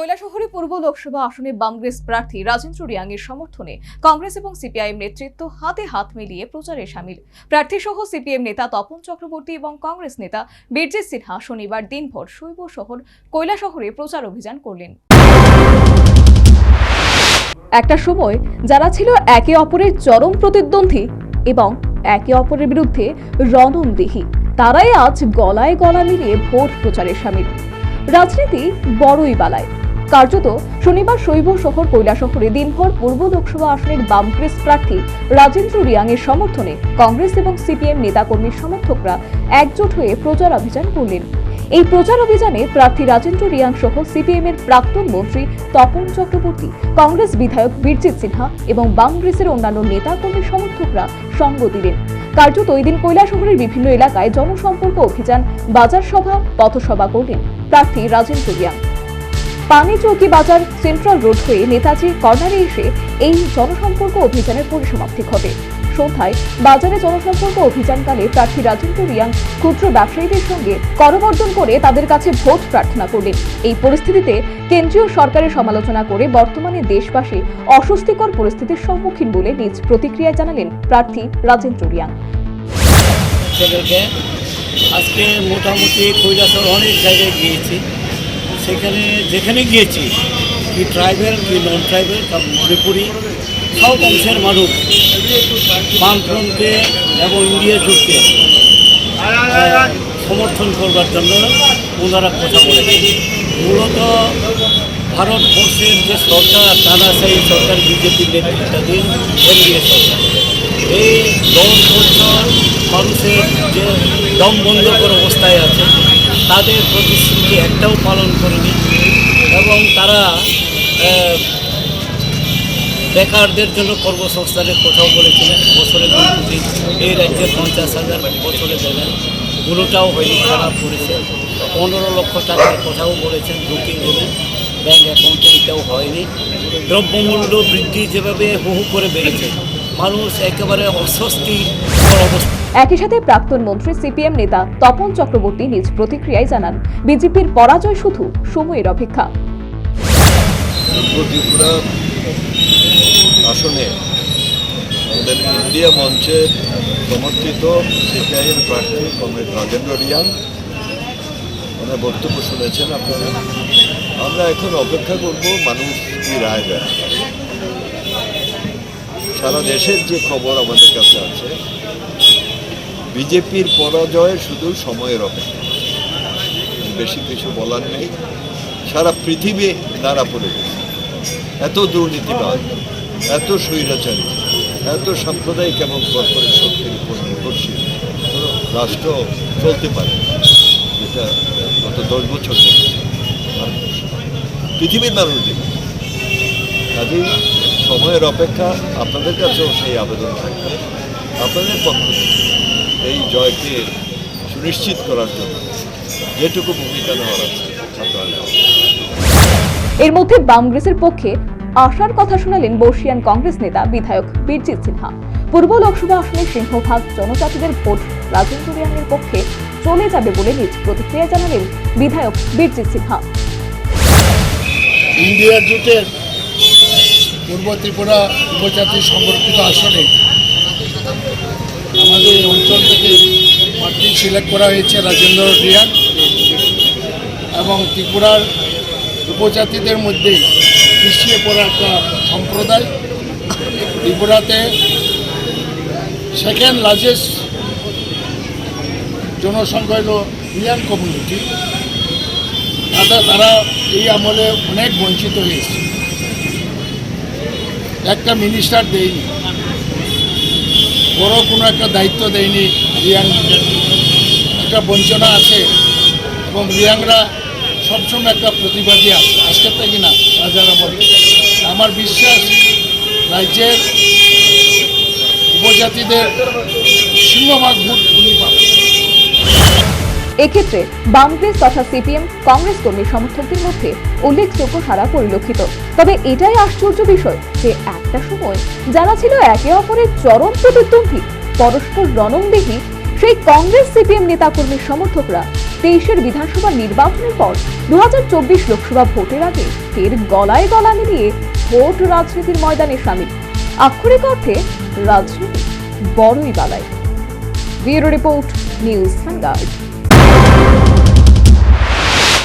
কৈলাসহরী পূর্ব লোকসভা আসনে বামগ্রেস প্রার্থী রাজেন্দ্র রিয়াংয়ের সমর্থনে কংগ্রেস এবং সিপিআইএম নেতৃত্ব হাতে হাত মিলিয়ে প্রচারে সামিল। প্রার্থী সহ সিপিএম নেতা তপন চক্রবর্তী এবং কংগ্রেস নেতা বীরজিৎ সিনহা শনিবার দিনভর শৈব শহর কৈলাসহরে প্রচার অভিযান করলেন। একটা সময় যারা ছিল একে অপরের চরম প্রতিদ্বন্দ্বী এবং একে অপরের বিরুদ্ধে রণংদেহী তারাই আজ গলায় গলা মিলিয়ে ভোট প্রচারে সামিল। রাজনীতি বড়ই বালায়। কার্যত শনিবার শৈব শহর কৈলাসহরে দিনভর পূর্ব লোকসভা আসনের বামগ্রেস প্রার্থী রাজেন্দ্র রিয়াংয়ের সমর্থনে কংগ্রেস এবং সিপিএম নেতাকর্মীর সমর্থকরা একজোট হয়ে প্রচার অভিযান করলেন। এই প্রচার অভিযানে প্রার্থী রাজেন্দ্র রিয়াং সহ সিপিএম এর প্রাক্তন মন্ত্রী তপন চক্রবর্তী, কংগ্রেস বিধায়ক বীরজিৎ সিনহা এবং বামগ্রেসের অন্যান্য নেতাকর্মী সমর্থকরা সঙ্গ দিলেন। কার্যত ওই দিন কৈলাসহরের বিভিন্ন এলাকায় জনসম্পর্ক অভিযান বাজার সভা, পথসভা করলেন প্রার্থী রাজেন্দ্র রিয়াং। পানি চৌকি বাজার সেন্ট্রাল রোড হয়ে নেতাজি কর্নারে এসে এই জনসম্পর্ক অভিযানের পরিসমাপ্তি ঘটে। সন্ধ্যায় বাজারে জনসম্পর্ক অভিযানকালে প্রার্থী রাজেন্দ্র রিয়াং ক্ষুদ্র ব্যবসায়ীদের সঙ্গে করবর্জন করে তাদের কাছে ভোট প্রার্থনা করলেন। এই পরিস্থিতিতে কেন্দ্রীয় সরকারের সমালোচনা করে বর্তমানে দেশবাসী অস্বস্তিকর পরিস্থিতির সম্মুখীন বলে নিজ প্রতিক্রিয়া জানালেন প্রার্থী রাজেন্দ্র রিয়াং। আজকে মোটামুটি অনেক জায়গায় গিয়েছি। সেখানে যেখানে গিয়েছি, কি ট্রাইবেল কি নন ট্রাইবেল সব মণিপুরি, সব অংশের মানুষ বামফ্রন্টকে এবং ইন্ডিয়া জোটকে সমর্থন করবার জন্য ওনারা কথা বলেছেন। মূলত ভারতবর্ষের যে সরকার তানাশাহী সরকার, বিজেপির নেতৃত্বাধীন এনডিএ সরকার। এই দশ বছর মানুষের যে দম বন্ধ করে অবস্থায় আছে তাদের প্রতিশ্রুতি একটাও পালন করেনি এবং তারা বেকারদের জন্য কর্মসংস্থানের কথাও বলেছিলেন। বছরে দুই এই রাজ্যে পঞ্চাশ হাজার বছরে দেবেন। কোনোটাও হয়নি, খারাপ করেছে। পনেরো লক্ষ টাকার কথাও বলেছেন ঢুকিয়ে দেবেন। ব্যাঙ্ক অ্যাকাউন্টে এটাও হয়নি। দ্রব্যমূল্য বৃদ্ধি যেভাবে হু হু করে বেড়েছে মানুষ একেবারে অস্বস্তি অবস্থা একই সাথে প্রাক্তন মন্ত্রী সিপিএম নেতা তপন চক্রবর্তী নিজ প্রতিক্রিয়ায় জানান বিজেপির পরাজয় শুধু সময়ের অপেক্ষা। ত্রিপুরা আসনে আমাদের ইন্ডিয়া মঞ্চের সমর্থিত সিপিআইএম প্রার্থী কমরেড রাজেন্দ্র রিয়াং। ওনার বক্তব্য শুনেছেন আপনারা। আমরা এখন অপেক্ষা করব মানুষ কি রায় দেয়। সারা দেশের যে খবর আমাদের কাছে আছে, বিজেপির পরাজয় শুধু সময়ের অপেক্ষা বেশি কিছু বলার নেই সারা পৃথিবী নাড়া পড়ে গেছে এত দুর্নীতিবাদ, এত স্বৈরাচারী, এত সাম্প্রদায়িক এবং কর্পোরেট শক্তির উপর নির্ভরশীল রাষ্ট্র চলতে পারে। যেটা গত দশ বছর ভারতবর্ষ। পৃথিবীর মানুষ দেখেছে কাজেই সময়ের অপেক্ষা আপনাদের কাছেও সেই আবেদন থাকবে। আপনাদের পক্ষ থেকে এই জয়কে সুনিশ্চিত করার জন্য যেটুকু ভূমিকা নেওয়ার আছে এর মধ্যে বামগ্রেসের পক্ষে আশার কথা শোনালেন বর্ষিয়ান কংগ্রেস নেতা বিধায়ক বীরজিৎ সিনহা। পূর্ব লোকসভা আসনের সিংহভাগ জনজাতিদের ভোট রাজেন্দ্র রিয়াংয়ের পক্ষে চলে যাবে বলে নিজ প্রতিক্রিয়া জানালেন বিধায়ক বীরজিৎ সিনহা। ইন্ডিয়া জোটের পূর্ব ত্রিপুরা উপজাতি সংরক্ষিত আসনে আমাদের অঞ্চল থেকে প্রার্থী সিলেক্ট করা হয়েছে রাজেন্দ্র রিয়ান এবং ত্রিপুরার উপজাতিদের মধ্যে পিছিয়ে পড়া একটা সম্প্রদায়। ত্রিপুরাতে সেকেন্ড লার্জেস্ট জনসংখ্যা হল রিয়ান কমিউনিটি তারা তারা এই আমলে অনেক বঞ্চিত হয়েছে। একটা মিনিস্টার দেয়নি। বড় কোনো একটা দায়িত্ব দেয়নি রিয়াংকে। একটা বঞ্চনা আছে এবং রিয়াংরা সবসময় একটা প্রতিবাদী আছে। আজকের থেকে না, রাজারা বলে। আমার বিশ্বাস, রাজ্যের উপজাতিদের সিংহভাগ ভোট উনি পাবেন। এক্ষেত্রে বামগ্রেস তথা সিপিএম কংগ্রেস কর্মী সমর্থকদের মধ্যে উল্লেখযোগ্য সারা পরিলক্ষিত। তবে এটাই আশ্চর্য বিষয় যে একটা সময় যারা ছিল একে অপরের চরম প্রতিদ্বন্দ্বী, পরস্পর রণংদেহী সেই কংগ্রেস সিপিএম নেতাকর্মীর সমর্থকরা তেইশের বিধানসভা নির্বাচনের পর দু হাজার চব্বিশ লোকসভা ভোটের আগে ফের গলায় গলা মিলিয়ে ভোট রাজনীতির ময়দানে সামিল। আক্ষরিক অর্থে রাজনীতি বড়ই বালায় ব্যুরো রিপোর্ট, নিউজ সানগার্ড